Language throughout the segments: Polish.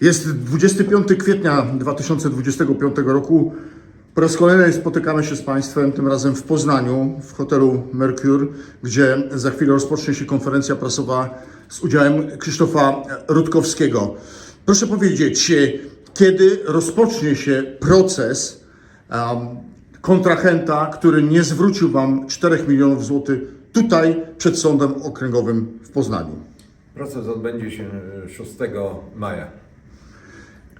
Jest 25 kwietnia 2025 roku. Po raz kolejny spotykamy się z Państwem, tym razem w Poznaniu, w hotelu Mercure, gdzie za chwilę rozpocznie się konferencja prasowa z udziałem Krzysztofa Rutkowskiego. Proszę powiedzieć, kiedy rozpocznie się proces um, kontrahenta, który nie zwrócił Wam 4 milionów złotych tutaj przed Sądem Okręgowym w Poznaniu? Proces odbędzie się e, 6 maja.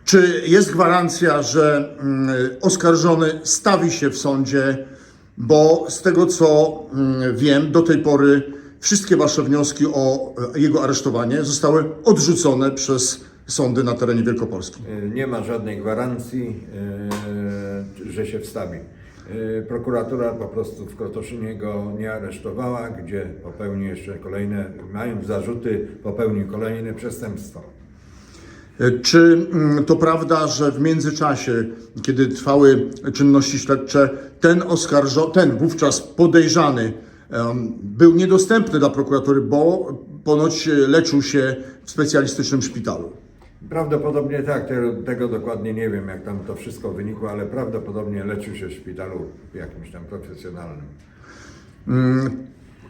Czy jest gwarancja, że mm, oskarżony stawi się w sądzie, bo z tego co mm, wiem, do tej pory wszystkie Wasze wnioski o e, jego aresztowanie zostały odrzucone przez sądy na terenie Wielkopolski. E, Nie ma żadnej gwarancji, e, że się wstawi. Prokuratura po prostu w Krotoszynie go nie aresztowała, gdzie popełnił jeszcze kolejne, mając zarzuty, popełnił kolejne przestępstwo. E, Czy mm, to prawda, że w międzyczasie, kiedy trwały czynności śledcze, ten oskarżony, ten wówczas podejrzany był niedostępny dla prokuratury, bo ponoć leczył się w specjalistycznym szpitalu? Prawdopodobnie tak, tego, dokładnie nie wiem, jak tam to wszystko wynikło, ale prawdopodobnie leczył się w szpitalu jakimś tam profesjonalnym.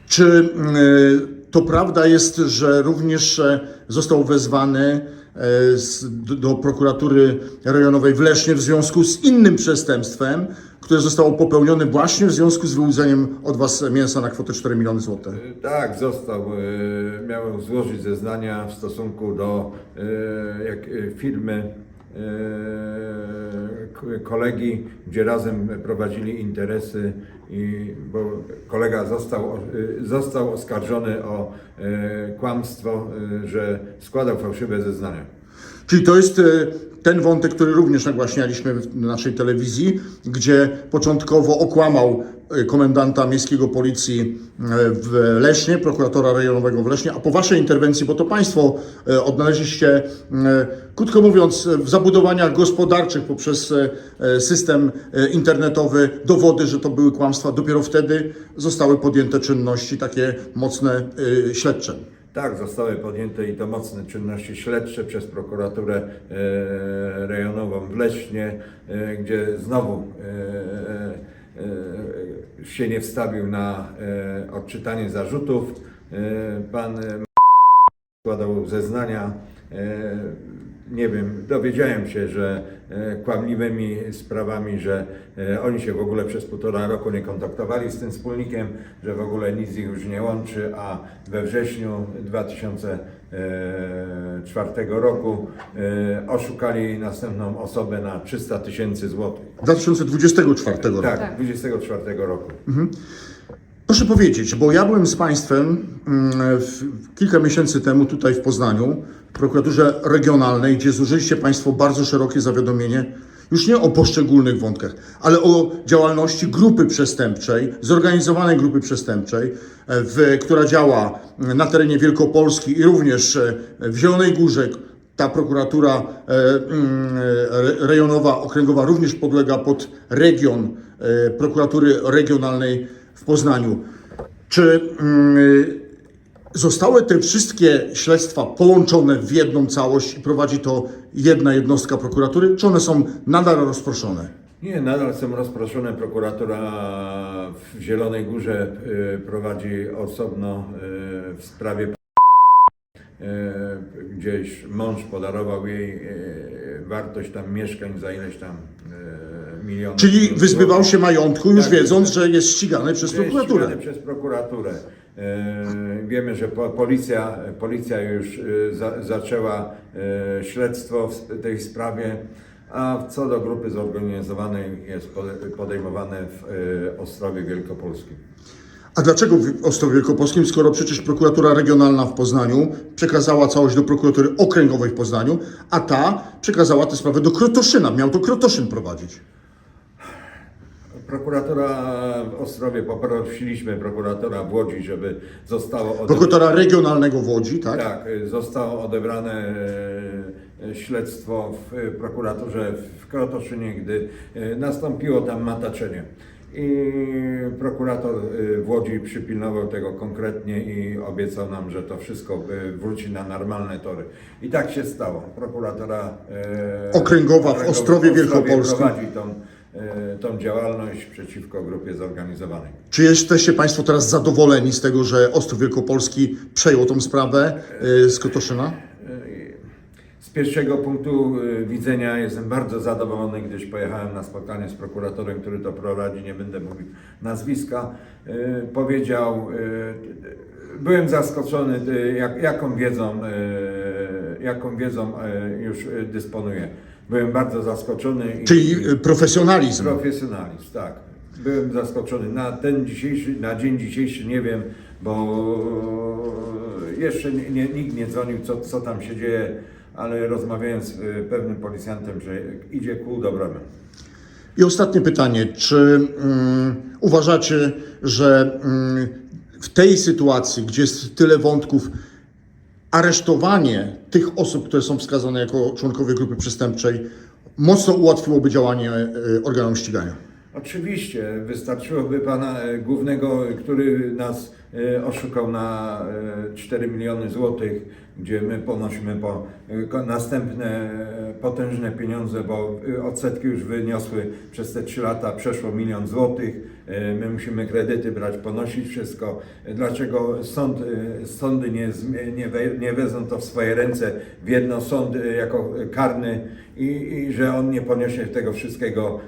Czy y, to prawda jest, że również e, został wezwany e, do, prokuratury rejonowej w Lesznie w związku z innym przestępstwem, które zostało popełnione właśnie w związku z wyłudzeniem od Was mięsa na kwotę 4 miliony złotych? E, Tak, został. Miałem złożyć zeznania w stosunku do jak, firmy kolegi, gdzie razem prowadzili interesy, i, bo kolega został, e, został oskarżony o e, kłamstwo, że składał fałszywe zeznania. Czyli to jest e, ten wątek, który również nagłaśnialiśmy w naszej telewizji, gdzie początkowo okłamał e, komendanta miejskiego policji e, w Lesznie, prokuratora rejonowego w Lesznie, a po waszej interwencji, bo to państwo odnaleźliście, krótko mówiąc, w zabudowaniach gospodarczych poprzez system internetowy dowody, że to były kłamstwa, dopiero wtedy zostały podjęte czynności takie mocne śledcze. Tak, zostały podjęte i to mocne czynności śledcze przez prokuraturę e, rejonową w Lesznie, e, gdzie znowu e, się nie wstawił na odczytanie zarzutów. Pan składał zeznania. Nie wiem, dowiedziałem się, że e, kłamliwymi sprawami, że e, oni się w ogóle przez półtora roku nie kontaktowali z tym wspólnikiem, że w ogóle nic ich już nie łączy, a we wrześniu 2004 roku e, oszukali następną osobę na 300 tysięcy złotych. 2024 roku. Tak, 24 roku. Proszę powiedzieć, bo ja byłem z Państwem mm, kilka miesięcy temu tutaj w Poznaniu, w prokuraturze regionalnej, gdzie złożyliście Państwo bardzo szerokie zawiadomienie, już nie o poszczególnych wątkach, ale o działalności grupy przestępczej, zorganizowanej grupy przestępczej, e, w, która działa na terenie Wielkopolski i również e, w Zielonej Górze. Ta prokuratura e, mm, rejonowa, okręgowa również podlega pod region prokuratury regionalnej w Poznaniu. Czy mm, zostały te wszystkie śledztwa połączone w jedną całość i prowadzi to jedna jednostka prokuratury, czy one są nadal rozproszone? Nie, nadal są rozproszone. Prokuratura w Zielonej Górze y, prowadzi osobno y, w sprawie y, gdzieś mąż podarował jej wartość tam mieszkań za ileś tam milionów. Czyli wyzbywał się majątku, już Tak. wiedząc, że jest ścigany przez Jest prokuraturę. ścigany przez prokuraturę. E, Wiemy, że po- policja, policja już e, za, zaczęła e, śledztwo w tej sprawie, a co do grupy zorganizowanej jest pode- podejmowane w Ostrowie Wielkopolskim. A dlaczego w Ostrowie Wielkopolskim, skoro przecież prokuratura regionalna w Poznaniu przekazała całość do prokuratury okręgowej w Poznaniu, a ta przekazała tę sprawę do Krotoszyna, miał to Krotoszyn prowadzić. Prokuratura w Ostrowie, poprosiliśmy prokuratora w Łodzi, żeby zostało odebrane. Prokuratora regionalnego w Łodzi, tak? Tak, zostało odebrane e, śledztwo w e, prokuraturze w Krotoszynie, gdy e, nastąpiło tam mataczenie. I prokurator y, w Łodzi przypilnował tego konkretnie i obiecał nam, że to wszystko wróci na normalne tory. I tak się stało. Prokuratora Okręgowa w Ostrowie Wielkopolskim. prowadzi tą, tą działalność przeciwko grupie zorganizowanej. Czy jesteście Państwo teraz zadowoleni z tego, że Ostrów Wielkopolski przejął tą sprawę y, z Kotoszyna? Z pierwszego punktu widzenia jestem bardzo zadowolony, gdyż pojechałem na spotkanie z prokuratorem, który to prowadzi, nie będę mówił nazwiska. Powiedział, byłem zaskoczony, jak, jaką wiedzą, jaką wiedzą już dysponuję. Byłem bardzo zaskoczony. i- Czyli y, profesjonalizm. Profesjonalizm, tak. Byłem zaskoczony. Na ten dzisiejszy, na dzień dzisiejszy nie wiem, bo jeszcze nie, nie, nikt nie dzwonił, co, co tam się dzieje, ale rozmawiałem z y, pewnym policjantem, że idzie ku dobremu. I ostatnie pytanie. Czy mm, uważacie, że mm, w tej sytuacji, gdzie jest tyle wątków, aresztowanie tych osób, które są wskazane jako członkowie grupy przestępczej, mocno ułatwiłoby działanie y, organom ścigania? Oczywiście, wystarczyłoby pana e, głównego, który nas e, oszukał na e, 4 miliony złotych, gdzie my ponosimy po następne e, potężne pieniądze, bo e, odsetki już wyniosły przez te 3 lata przeszło milion złotych. E, My musimy kredyty brać, ponosić wszystko. Dlaczego sąd, sądy nie, nie, we, nie wezmą to w swoje ręce w jedno sąd jako karny i, i że on nie poniesie tego wszystkiego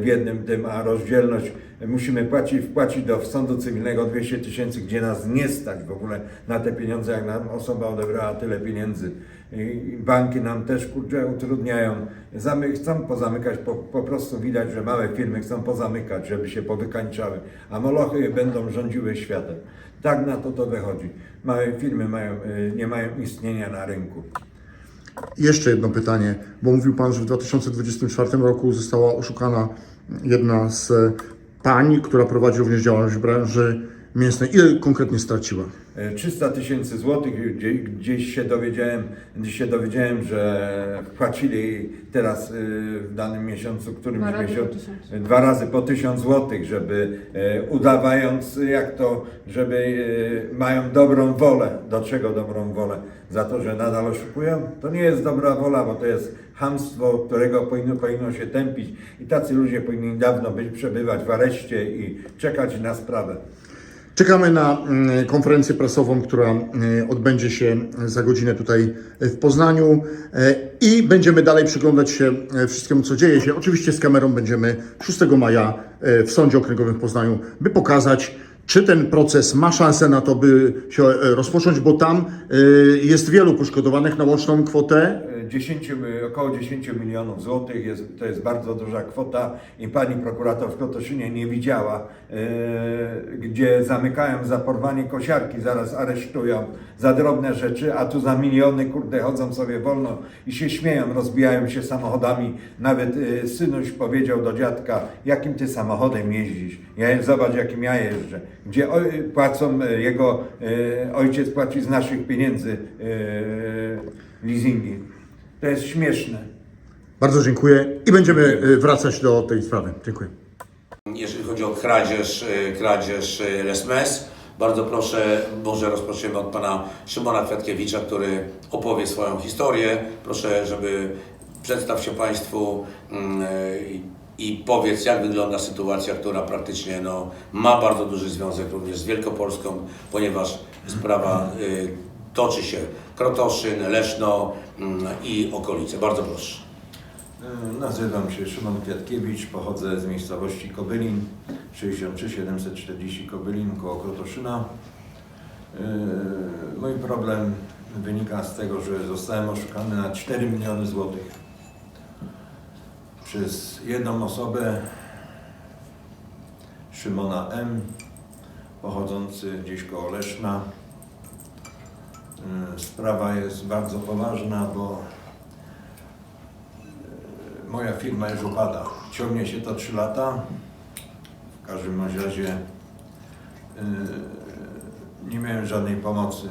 w jednym tym, a rozdzielność musimy płacić, wpłacić do sądu cywilnego 200 tysięcy, gdzie nas nie stać w ogóle na te pieniądze, jak nam osoba odebrała tyle pieniędzy. Banki nam też kurczę utrudniają. Zamy, chcą pozamykać, po, po prostu widać, że małe firmy chcą pozamykać, żeby się powykańczały, a molochy będą rządziły światem. Tak na to to wychodzi. Małe firmy mają, e, nie mają istnienia na rynku. Jeszcze jedno pytanie, bo mówił Pan, że w 2024 roku została oszukana jedna z pań, która prowadzi również działalność w branży mięsnej. Ile konkretnie straciła? E, 300 tysięcy złotych, gdzie, gdzieś się dowiedziałem, gdzieś się dowiedziałem, że wpłacili teraz y, w danym miesiącu, którymś Dwa razy po miesiącu, tysiąc. dwa razy po tysiąc złotych, żeby e, udawając jak to, żeby e, mają dobrą wolę. Do czego dobrą wolę? Za to, że nadal oszukują? To nie jest dobra wola, bo to jest hamstwo, którego powinno, powinno się tępić i tacy ludzie powinni dawno być, przebywać w areszcie i czekać na sprawę. Czekamy na mm, konferencję prasową, która mm, odbędzie się za godzinę tutaj w Poznaniu e, i będziemy dalej przyglądać się e, wszystkiemu, co dzieje się. Oczywiście z kamerą będziemy 6 maja e, w Sądzie Okręgowym w Poznaniu, by pokazać, czy ten proces ma szansę na to, by się rozpocząć, bo tam jest wielu poszkodowanych na łączną kwotę 10, mi- około 10 milionów złotych, jest, to jest bardzo duża kwota i pani prokurator w Kotoszynie nie widziała, e, gdzie zamykają za porwanie kosiarki, zaraz aresztują za drobne rzeczy, a tu za miliony kurde chodzą sobie wolno i się śmieją, rozbijają się samochodami. Nawet e, synuś powiedział do dziadka, jakim ty samochodem jeździsz? Ja zobacz jakim ja jeżdżę. Gdzie oj, płacą, e, jego ojciec płaci z naszych pieniędzy leasingi. To jest śmieszne. Bardzo dziękuję i będziemy e, wracać do tej sprawy. Dziękuję. Jeżeli chodzi o kradzież, y, kradzież y, Lesmes, bardzo proszę, może rozpoczniemy od pana Szymona Kwiatkiewicza, który opowie swoją historię. Proszę, żeby przedstaw się Państwu mm, i powiedz, jak wygląda sytuacja, która praktycznie no, ma bardzo duży związek również z Wielkopolską, ponieważ sprawa toczy się Krotoszyn, Leszno mm, i okolice. Bardzo proszę. E, Nazywam się Szymon Kwiatkiewicz, pochodzę z miejscowości Kobylin, 63740 Kobylin, koło Krotoszyna. E, Mój problem wynika z tego, że zostałem oszukany na 4 miliony złotych przez jedną osobę, Szymona M., pochodzący gdzieś koło Leszna. E, Sprawa jest bardzo poważna, bo Moja firma już upada. Ciągnie się to 3 lata. W każdym razie yy, nie miałem żadnej pomocy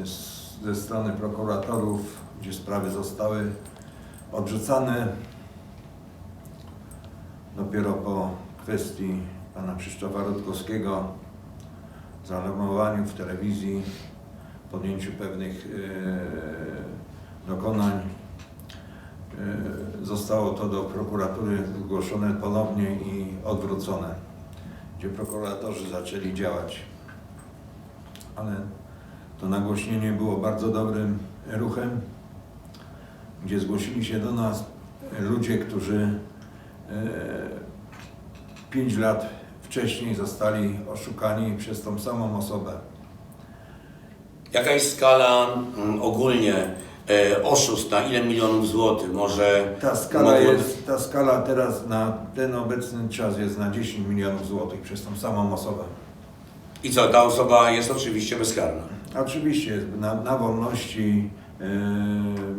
ze strony prokuratorów, gdzie sprawy zostały odrzucane. Dopiero po kwestii pana Krzysztofa Rutkowskiego, zaalarmowaniu w telewizji, podjęciu pewnych e, dokonań. E, Zostało to do prokuratury zgłoszone ponownie i odwrócone, gdzie prokuratorzy zaczęli działać. Ale to nagłośnienie było bardzo dobrym ruchem, gdzie zgłosili się do nas ludzie, którzy e, 5 lat wcześniej zostali oszukani przez tą samą osobę. Jaka jest skala mm, ogólnie e, oszustw na ile milionów złotych? Może Ta skala, mogło- jest, ta skala teraz na ten obecny czas jest na 10 milionów złotych przez tą samą osobę. I co, ta osoba jest oczywiście bezkarna. Oczywiście jest na, na wolności yy,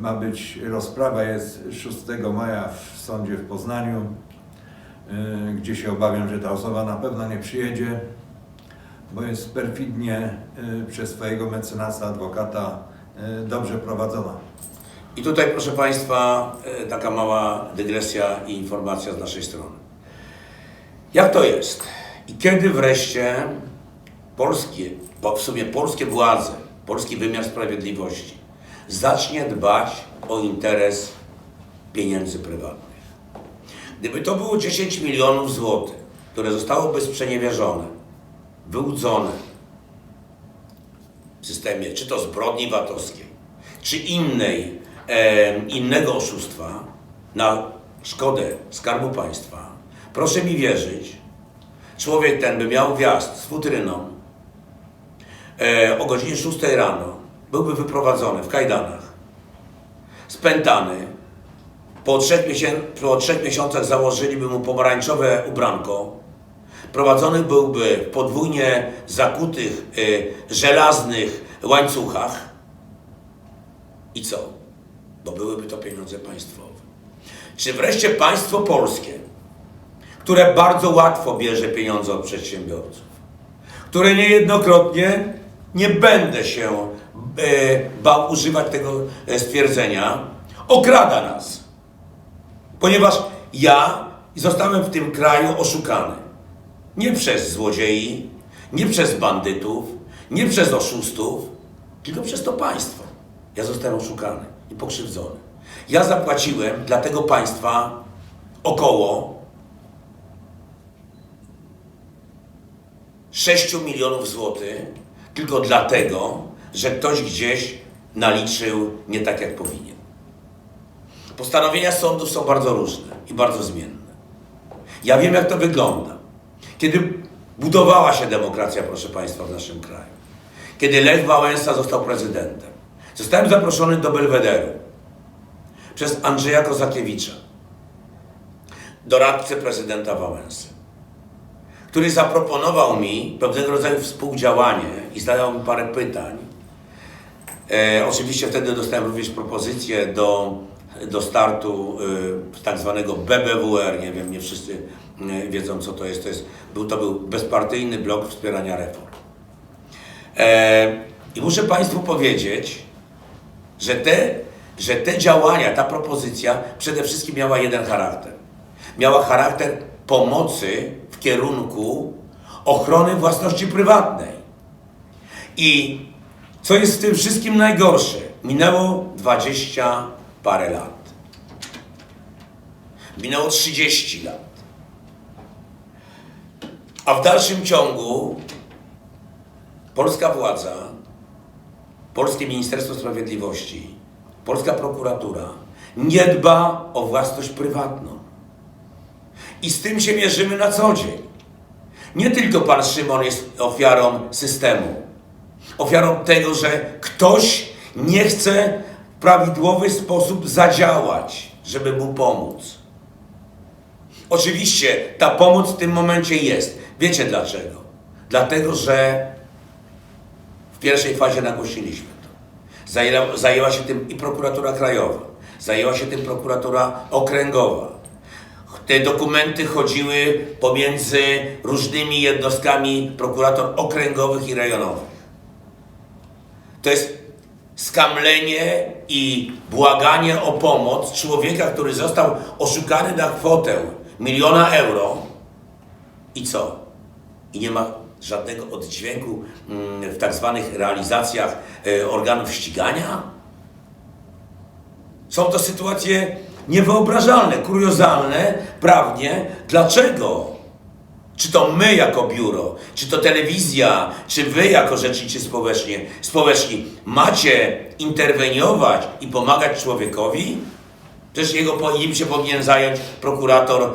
ma być rozprawa jest 6 maja w sądzie w Poznaniu, yy, gdzie się obawiam, że ta osoba na pewno nie przyjedzie, bo jest perfidnie yy, przez swojego mecenasa, adwokata yy, dobrze prowadzona. I tutaj, proszę Państwa, e, taka mała dygresja i informacja z naszej strony. Jak to jest? I kiedy wreszcie polskie, w sumie polskie władze, polski wymiar sprawiedliwości zacznie dbać o interes pieniędzy prywatnych? Gdyby to było 10 milionów złotych, które zostałoby sprzeniewierzone, wyłudzone w systemie, czy to zbrodni VAT-owskiej, czy innej, e, innego oszustwa na szkodę Skarbu Państwa, proszę mi wierzyć, człowiek ten by miał wjazd z futryną e, o godzinie 6 rano, byłby wyprowadzony w kajdanach, spętany, po trzech, miesię- po trzech miesiącach założyliby mu pomarańczowe ubranko, prowadzony byłby w podwójnie zakutych e, żelaznych łańcuchach, i co? Bo byłyby to pieniądze państwowe. Czy wreszcie państwo polskie, które bardzo łatwo bierze pieniądze od przedsiębiorców, które niejednokrotnie, nie będę się e, bał używać tego e, stwierdzenia, okrada nas. Ponieważ ja zostałem w tym kraju oszukany. Nie przez złodziei, nie przez bandytów, nie przez oszustów, tylko przez to państwo. Ja zostałem oszukany i pokrzywdzony. Ja zapłaciłem dla tego państwa około 6 milionów złotych tylko dlatego, że ktoś gdzieś naliczył nie tak jak powinien. Postanowienia sądów są bardzo różne i bardzo zmienne. Ja wiem, jak to wygląda. Kiedy budowała się demokracja, proszę Państwa, w naszym kraju, kiedy Lech Wałęsa został prezydentem, zostałem zaproszony do Belwederu przez Andrzeja Kozakiewicza, doradcę prezydenta Wałęsy, który zaproponował mi pewnego rodzaju współdziałanie i zadał mi parę pytań. E, oczywiście wtedy dostałem również propozycję do, do startu e, tak zwanego BBWR. Nie wiem, nie wszyscy e, wiedzą co to jest. To, jest był, to był bezpartyjny blok wspierania reform. E, I muszę Państwu powiedzieć, że te, że te działania, ta propozycja przede wszystkim miała jeden charakter. Miała charakter pomocy w kierunku ochrony własności prywatnej. I co jest w tym wszystkim najgorsze? Minęło 20 parę lat. Minęło 30 lat. A w dalszym ciągu polska władza, polskie Ministerstwo Sprawiedliwości, polska prokuratura nie dba o własność prywatną. I z tym się mierzymy na co dzień. Nie tylko pan Szymon jest ofiarą systemu, ofiarą tego, że ktoś nie chce prawidłowy sposób zadziałać, żeby mu pomóc. Oczywiście ta pomoc w tym momencie jest. Wiecie dlaczego? Dlatego, że w pierwszej fazie nagłosiliśmy to. Zajęła, zajęła się tym i prokuratura krajowa, zajęła się tym prokuratura okręgowa. Te dokumenty chodziły pomiędzy różnymi jednostkami prokurator okręgowych i rejonowych. To jest skamlenie i błaganie o pomoc człowieka, który został oszukany na kwotę miliona euro. I co? i nie ma żadnego oddźwięku mm, w tak zwanych realizacjach e, organów ścigania? Są to sytuacje niewyobrażalne, kuriozalne prawnie. Dlaczego? Czy to my jako biuro, czy to telewizja, czy wy jako rzecznicy społeczni, społeczni macie interweniować i pomagać człowiekowi? Przecież jego, po- im się powinien zająć prokurator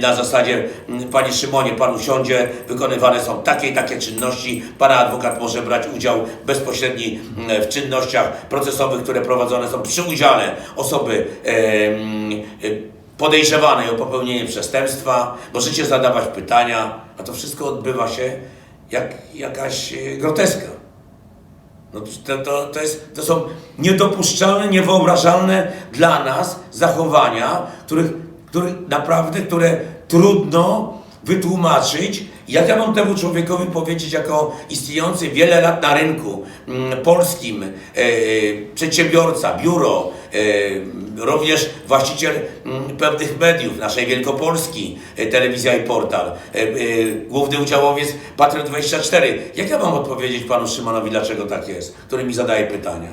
na zasadzie Panie Szymonie, Pan usiądzie, wykonywane są takie i takie czynności, Pana adwokat może brać udział bezpośredni w czynnościach procesowych, które prowadzone są przy udziale osoby e, podejrzewanej o popełnienie przestępstwa, możecie zadawać pytania, a to wszystko odbywa się jak jakaś e, groteska. No to, to, to, jest, to są niedopuszczalne, niewyobrażalne dla nas zachowania, których, których naprawdę, które trudno wytłumaczyć. Jak ja mam temu człowiekowi powiedzieć, jako istniejący wiele lat na rynku mm, polskim e, przedsiębiorca, biuro, również właściciel mm, pewnych mediów, naszej Wielkopolski, e, telewizja i portal, e, e, główny udziałowiec Patriot 24. Jak ja mam odpowiedzieć panu Szymonowi, dlaczego tak jest, który mi zadaje pytania?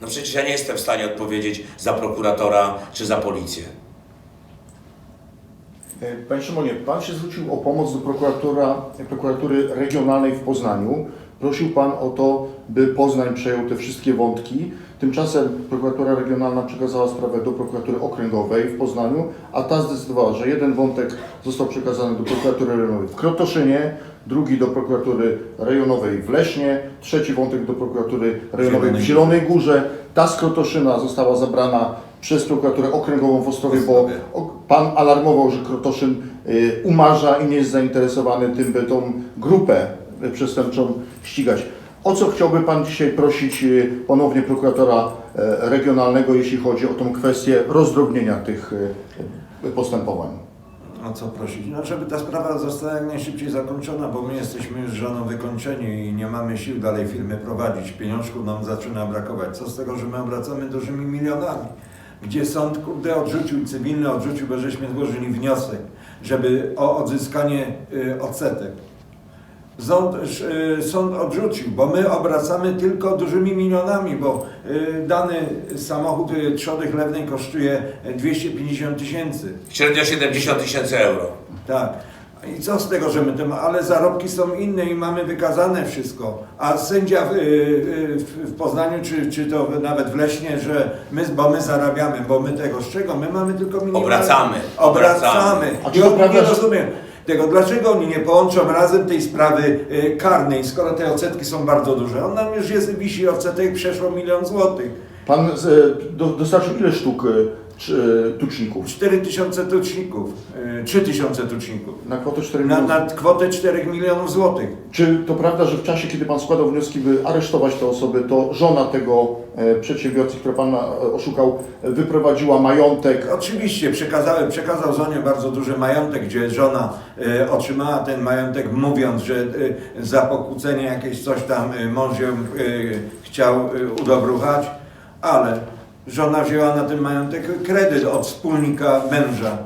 No przecież ja nie jestem w stanie odpowiedzieć za prokuratora czy za policję. Panie Szymonie, Pan się zwrócił o pomoc do prokuratora, prokuratury regionalnej w Poznaniu. Prosił Pan o to, by Poznań przejął te wszystkie wątki. Tymczasem prokuratura regionalna przekazała sprawę do prokuratury okręgowej w Poznaniu, a ta zdecydowała, że jeden wątek został przekazany do prokuratury rejonowej w Krotoszynie, drugi do prokuratury rejonowej w Lesznie, trzeci wątek do prokuratury rejonowej w Zielonej Górze. Ta z Krotoszyna została zabrana przez prokuraturę okręgową w Ostrowie, bo Pan alarmował, że Krotoszyn y, umarza i nie jest zainteresowany tym, by tą grupę przestępczą ścigać. O co chciałby Pan dzisiaj prosić y, ponownie prokuratora y, regionalnego, jeśli chodzi o tą kwestię rozdrobnienia tych postępowań? O co prosić? No, żeby ta sprawa została jak najszybciej zakończona, bo my jesteśmy już żoną wykończeni i nie mamy sił dalej firmy prowadzić. Pieniążków nam zaczyna brakować. Co z tego, że my obracamy dużymi milionami? Gdzie sąd, kurde, odrzucił, cywilny odrzucił, bo żeśmy złożyli wniosek, żeby o odzyskanie y, odsetek. Sąd, y, sąd odrzucił, bo my obracamy tylko dużymi milionami, bo y, dany samochód trzody chlewnej kosztuje y, 250 tysięcy. Średnio 70 tysięcy euro. Tak. I co z tego, że my tym, ale zarobki są inne i mamy wykazane wszystko. A sędzia w, y, w, w Poznaniu, czy, czy to nawet w Leśnie, że my, bo my zarabiamy, bo my tego z czego? My mamy tylko minimalne. Obracamy. Obracamy. A czy I prawda, nie rozumiem tego, dlaczego oni nie połączą razem tej sprawy y, karnej, skoro te odsetki są bardzo duże. On nam już jest, wisi odsetek przeszło milion złotych. Pan y, do, dostarczył ile sztuk y, czy, tuczników? 4 tysiące tuczników, y, 3 tysiące tuczników. Na kwotę 4 Na, milionów. na kwotę 4 milionów złotych. Czy to prawda, że w czasie, kiedy Pan składał wnioski, by aresztować te osoby, to żona tego e, przedsiębiorcy, który Pana e, oszukał, e, wyprowadziła majątek? Oczywiście przekazałem, przekazał żonie bardzo duży majątek, gdzie żona e, otrzymała ten majątek mówiąc, że e, za pokłócenie jakieś coś tam e, mąż ją e, chciał e, udobruchać, ale żona wzięła na ten majątek kredyt od wspólnika męża.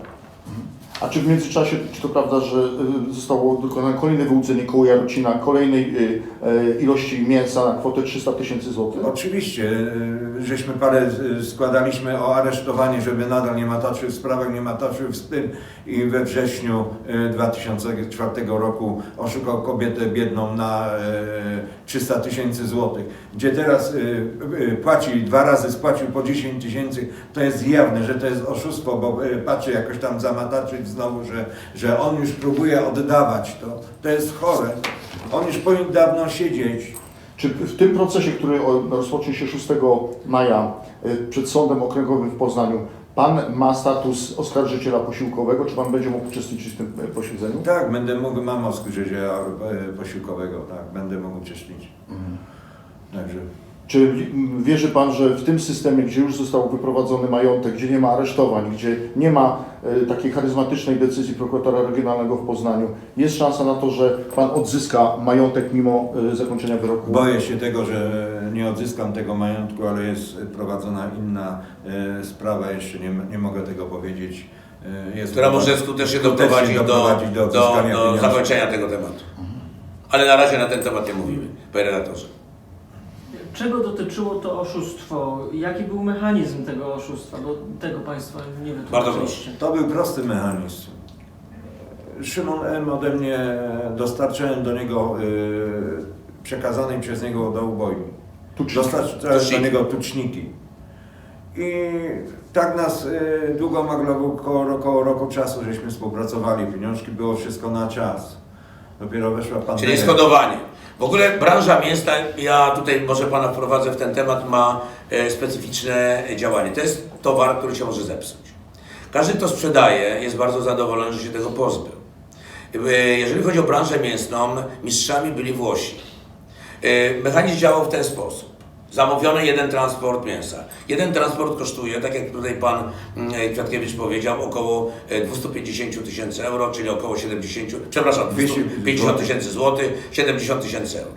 A czy w międzyczasie, czy to prawda, że y, zostało dokonane kolejne wyłudzenie koło Jarocina, kolejnej y, y, ilości mięsa na kwotę 300 tysięcy złotych? Oczywiście, żeśmy parę składaliśmy o aresztowanie, żeby nadal nie mataczył w sprawach, nie mataczył z tym i we wrześniu e, 2004 roku oszukał kobietę biedną na e, 300 tysięcy złotych, gdzie teraz płaci, dwa razy spłacił po 10 tysięcy, to jest jawne, że to jest oszustwo, bo patrzy jakoś tam zamataczyć znowu, że, że on już próbuje oddawać to. To jest chore. On już powinien dawno siedzieć. Czy w tym procesie, który rozpocznie się 6 maja y, przed Sądem Okręgowym w Poznaniu, Pan ma status oskarżyciela posiłkowego? Czy Pan będzie mógł uczestniczyć w tym e, posiedzeniu? Tak, będę mógł, mam oskarżyciela e, posiłkowego, tak, będę mógł uczestniczyć. Także Czy wierzy Pan, że w tym systemie, gdzie już został wyprowadzony majątek, gdzie nie ma aresztowań, gdzie nie ma e, takiej charyzmatycznej decyzji prokuratora regionalnego w Poznaniu, jest szansa na to, że Pan odzyska majątek mimo e, zakończenia wyroku? boję się tego, że nie odzyskam tego majątku, ale jest prowadzona inna e, sprawa, jeszcze nie, nie mogę tego powiedzieć. e, jest Która może skutecznie doprowadzić do, do, doprowadzić do, do, odzyskania pieniędzy. zakończenia tego tematu. Ale na razie na ten temat nie mówimy, panie redaktorze. Czego dotyczyło to oszustwo? Jaki był mechanizm tego oszustwa? Bo tego Państwo nie Bardzo wytłumaczyliście. To był prosty mechanizm. Szymon M. ode mnie dostarczyłem do niego y, przekazanej przez niego do ubojni. Dostarczyłem do Tuczniki. niego tuczniki. I tak nas y, długo maglował, około, około roku czasu, żeśmy współpracowali. Pieniążki było wszystko na czas. Dopiero weszła pandemia. Czyli skodowanie. W ogóle branża mięsna, ja tutaj może Pana wprowadzę w ten temat, ma e, specyficzne działanie. To jest towar, który się może zepsuć. Każdy, kto sprzedaje, jest bardzo zadowolony, że się tego pozbył. E, Jeżeli chodzi o branżę mięsną, mistrzami byli Włosi. E, Mechanizm działał w ten sposób. Zamówiony jeden transport mięsa. Jeden transport kosztuje, tak jak tutaj pan mm, Kwiatkiewicz powiedział, około e, 250 tysięcy euro, czyli około 70, przepraszam, 250 tysięcy złotych, 70 tysięcy euro.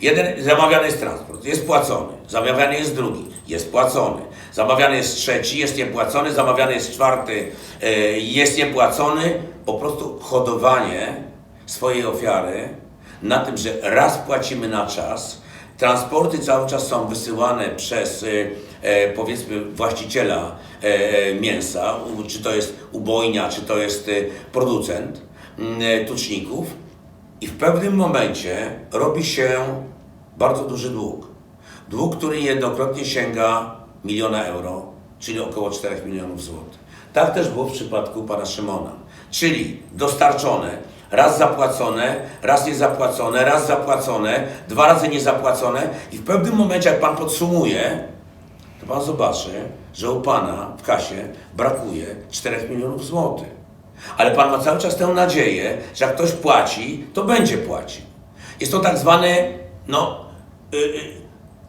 Jeden, zamawiany jest transport, jest płacony. Zamawiany jest drugi, jest płacony. Zamawiany jest trzeci, jest niepłacony. Zamawiany jest czwarty, e, jest niepłacony. Po prostu hodowanie swojej ofiary na tym, że raz płacimy na czas, transporty cały czas są wysyłane przez y, e, powiedzmy właściciela e, e, mięsa, czy to jest ubojnia, czy to jest producent mm, e, tuczników i w pewnym momencie robi się bardzo duży dług. Dług, który jednokrotnie sięga miliona euro, czyli około 4 milionów złotych. Tak też było w przypadku pana Szymona. Czyli dostarczone, raz zapłacone, raz niezapłacone, raz zapłacone, dwa razy niezapłacone i w pewnym momencie, jak pan podsumuje, to pan zobaczy, że u pana w kasie brakuje 4 milionów złotych. Ale pan ma cały czas tę nadzieję, że jak ktoś płaci, to będzie płacił. Jest to tak zwany, no, y, y,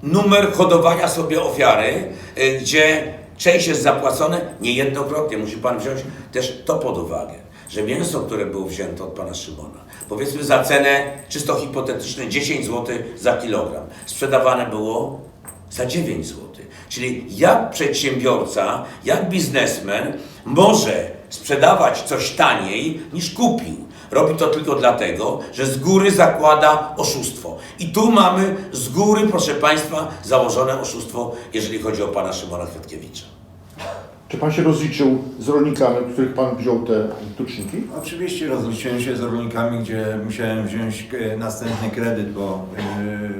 numer hodowania sobie ofiary, y, gdzie część jest zapłacone niejednokrotnie. Musi pan wziąć też to pod uwagę, że mięso, które było wzięte od pana Szymona, powiedzmy za cenę czysto hipotetyczną 10 zł za kilogram, sprzedawane było za 9 zł. Czyli jak przedsiębiorca, jak biznesmen może sprzedawać coś taniej niż kupił? Robi to tylko dlatego, że z góry zakłada oszustwo. I tu mamy z góry, proszę Państwa, założone oszustwo, jeżeli chodzi o pana Szymona Kwiatkiewicza. Czy pan się rozliczył z rolnikami, od których pan wziął te tuczniki? Oczywiście rozliczyłem się z rolnikami, gdzie musiałem wziąć e, następny kredyt, bo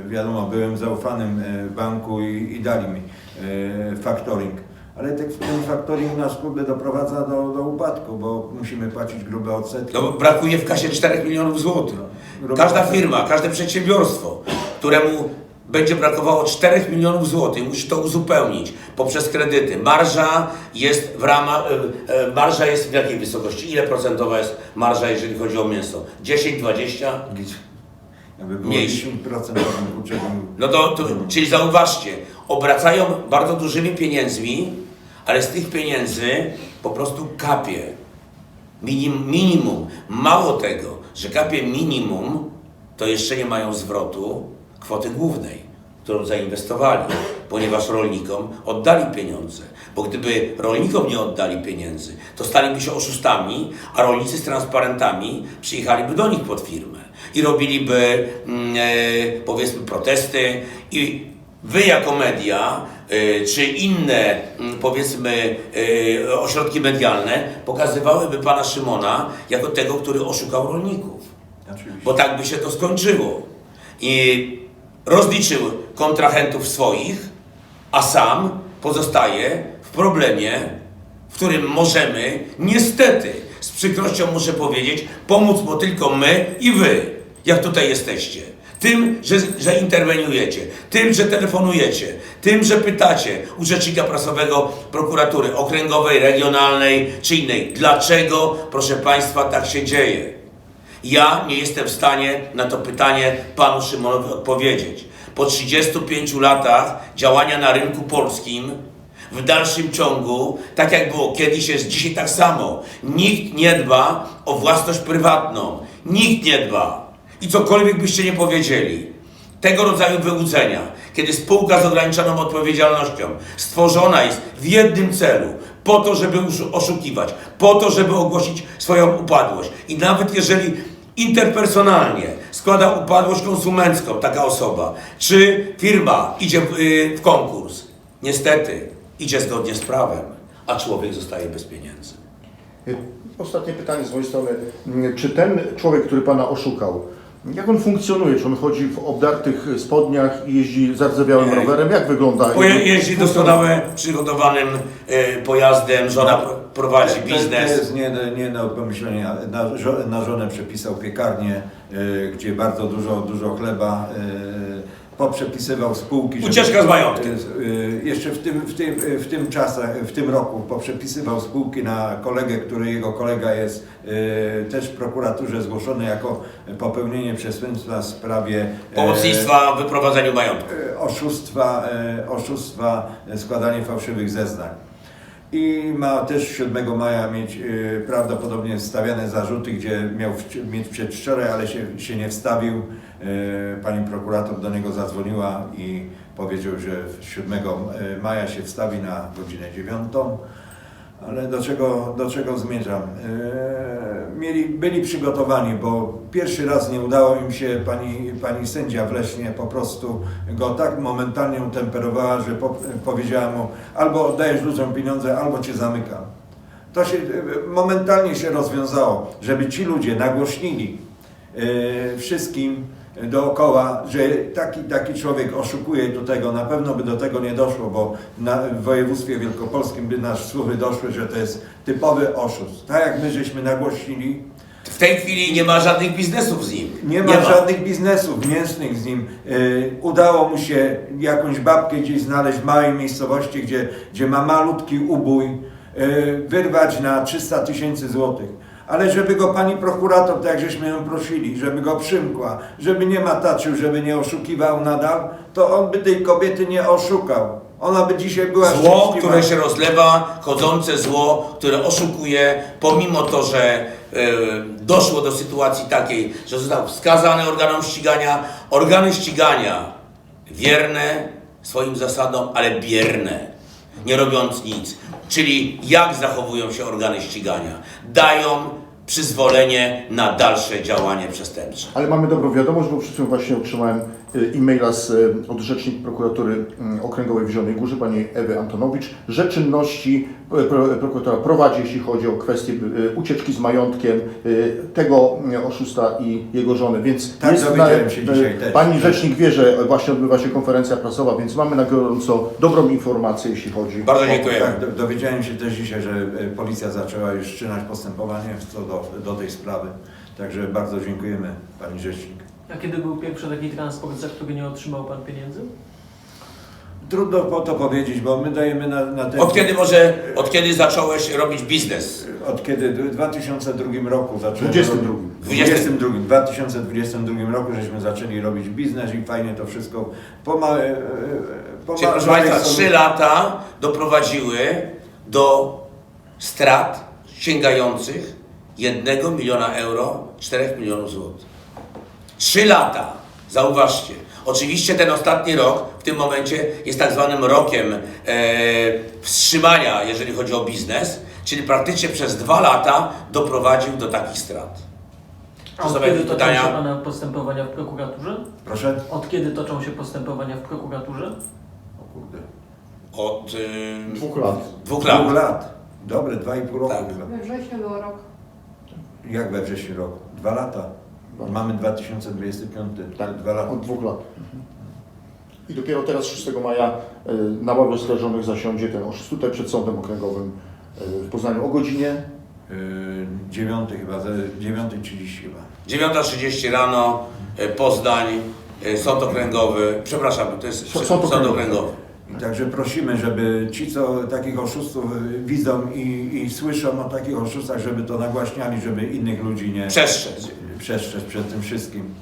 e, wiadomo, byłem zaufanym e, banku i, i dali mi e, factoring. Ale te, ten factoring nas kurde doprowadza do, do upadku, bo musimy płacić grube odsetki. No, brakuje w kasie 4 milionów złotych. Każda firma, każde przedsiębiorstwo, któremu będzie brakowało 4 milionów złotych, musi to uzupełnić poprzez kredyty. Marża jest w ramach, e, e, marża jest w jakiej wysokości? Ile procentowa jest marża, jeżeli chodzi o mięso? 10, 20? Jakby było Mniejszy. 10% to bym kurczę, bym- No to, to, czyli zauważcie, obracają bardzo dużymi pieniędzmi, ale z tych pieniędzy po prostu kapie. Minim, minimum. Mało tego, że kapie minimum, to jeszcze nie mają zwrotu kwoty głównej, którą zainwestowali, ponieważ rolnikom oddali pieniądze. Bo gdyby rolnikom nie oddali pieniędzy, to staliby się oszustami, a rolnicy z transparentami przyjechaliby do nich pod firmę i robiliby, e, powiedzmy, protesty i wy jako media, y, czy inne, mm, powiedzmy, y, ośrodki medialne pokazywałyby pana Szymona jako tego, który oszukał rolników. Bo tak by się to skończyło. I rozliczył kontrahentów swoich, a sam pozostaje w problemie, w którym możemy, niestety, z przykrością muszę powiedzieć, pomóc, bo tylko my i wy, jak tutaj jesteście. Tym, że, że interweniujecie, tym, że telefonujecie, tym, że pytacie u rzecznika prasowego prokuratury okręgowej, regionalnej czy innej, dlaczego, proszę Państwa, tak się dzieje. Ja nie jestem w stanie na to pytanie panu Szymonowi odpowiedzieć. Po 35 latach działania na rynku polskim, w dalszym ciągu, tak jak było kiedyś, jest dzisiaj tak samo. Nikt nie dba o własność prywatną. Nikt nie dba. I cokolwiek byście nie powiedzieli. Tego rodzaju wyłudzenia, kiedy spółka z ograniczoną odpowiedzialnością stworzona jest w jednym celu po to, żeby oszukiwać, po to, żeby ogłosić swoją upadłość. I nawet jeżeli interpersonalnie składa upadłość konsumencką taka osoba, czy firma idzie w, y, w konkurs, niestety idzie zgodnie z prawem, a człowiek zostaje bez pieniędzy. Ostatnie pytanie z mojej strony. Czy ten człowiek, który Pana oszukał, jak on funkcjonuje? Czy on chodzi w obdartych spodniach i jeździ zardzewiałym Nie. rowerem? Jak wygląda? Je- jeździ doskonale przygotowanym y, pojazdem, żona pro- prowadzi To- To biznes. jest nie, nie do pomyślenia. Na, żo- na żonę przepisał piekarnię, y, gdzie bardzo dużo, dużo chleba. Y, poprzepisywał spółki. żeby- Ucieczka z majątkiem. Y, y, jeszcze w tym, w, tym, w tym czasach, w tym roku poprzepisywał spółki na kolegę, który jego kolega jest y, też w prokuraturze zgłoszony jako popełnienie przestępstwa w sprawie Pomocnictwa w wyprowadzeniu majątku. oszustwa, oszustwa, składanie fałszywych zeznań. I ma też 7 maja mieć e, prawdopodobnie stawiane zarzuty, gdzie miał wci- mieć przedwczoraj, ale się, się nie wstawił. E, Pani prokurator do niego zadzwoniła i powiedział, że 7 maja się wstawi na godzinę 9. Ale do czego, do czego zmierzam? Eee, mieli, byli przygotowani, bo pierwszy raz nie udało im się, pani, pani sędzia w Lesznie po prostu go tak momentalnie utemperowała, że po, powiedziała mu albo oddajesz ludziom pieniądze, albo cię zamykam. To się e, momentalnie się rozwiązało, żeby ci ludzie nagłośnili e, wszystkim dookoła, że taki, taki człowiek oszukuje do tego, na pewno by do tego nie doszło, bo na, w województwie wielkopolskim by nas słuchy doszły, że to jest typowy oszust. Tak jak my żeśmy nagłośnili, W tej chwili nie ma żadnych biznesów z nim. nie ma, żadnych biznesów mięsnych z nim. Yy, udało mu się jakąś babkę gdzieś znaleźć w małej miejscowości, gdzie, gdzie ma malutki ubój, yy, wyrwać na 300 tysięcy złotych. Ale żeby go pani prokurator, tak jak żeśmy ją prosili, żeby go przymkła, żeby nie mataczył, żeby nie oszukiwał nadal, to on by tej kobiety nie oszukał. Ona by dzisiaj była Zło, szczęśliwa. które się rozlewa, chodzące zło, które oszukuje, pomimo to, że e, doszło do sytuacji takiej, że został wskazany organom ścigania, organy ścigania wierne swoim zasadom, ale bierne, nie robiąc nic. Czyli jak zachowują się organy ścigania? Dają przyzwolenie na dalsze działanie przestępcze. Ale mamy dobrą wiadomość, bo przed chwilą właśnie otrzymałem e-maila z, y, od rzecznik prokuratury mm, okręgowej w Zielonej Górze, pani Ewy Antonowicz, że czynności y, pro, prokuratura prowadzi, jeśli chodzi o kwestię y, ucieczki z majątkiem y, tego y, oszusta i jego żony. Więc Tak, y, dzisiaj też. Pani rzecznik wie, że właśnie odbywa się konferencja prasowa, więc mamy na gorąco dobrą informację, jeśli chodzi Bardzo dziękuję. Tak, do- dowiedziałem się też dzisiaj, że policja zaczęła już wszczynać postępowanie co do, do tej sprawy. Także bardzo dziękujemy Pani Rzecznik. A kiedy był pierwszy taki transport, za który nie otrzymał Pan pieniędzy? Trudno po to powiedzieć, bo my dajemy na, na ten... Od kiedy może, od kiedy zacząłeś robić biznes? Od kiedy w 2002 roku zacząłem... 22. W 22, 2022 roku żeśmy zaczęli robić biznes i fajnie to wszystko poma, e, e, Czyli proszę Państwa, trzy lata doprowadziły do strat sięgających 1 miliona euro, 4 milionów złotych. Trzy lata, zauważcie. Oczywiście ten ostatni rok w tym momencie jest tak zwanym rokiem e, wstrzymania, jeżeli chodzi o biznes, czyli praktycznie przez dwa lata doprowadził do takich strat. Czy od kiedy toczą pytania? się Pana postępowania w prokuraturze? Proszę? Od kiedy toczą się postępowania w prokuraturze? O kurde. Od y, Dwóch lat. dwóch lat. Dwóch lat. Dobre, dwa i pół roku Tak. chyba. We wrześniu był rok. Jak we wrześniu roku? Dwa lata. Mamy 2025, Tak, dwa lata. Od dwóch lat. I dopiero teraz 6 maja y, na ławie oskarżonych zasiądzie ten oszust tutaj przed Sądem Okręgowym y, w Poznaniu o godzinie Yy, dziewiąty chyba, ze- 9.30 chyba. 9.30 rano, Poznań, Sąd Okręgowy, przepraszam, to jest Sąd Sąd Okręgowy. Okręgowy. Także prosimy, żeby ci, co takich oszustów widzą i, i słyszą o takich oszustach, żeby to nagłaśniali, żeby innych ludzi nie Przestrzec. Przestrzec przed tym wszystkim.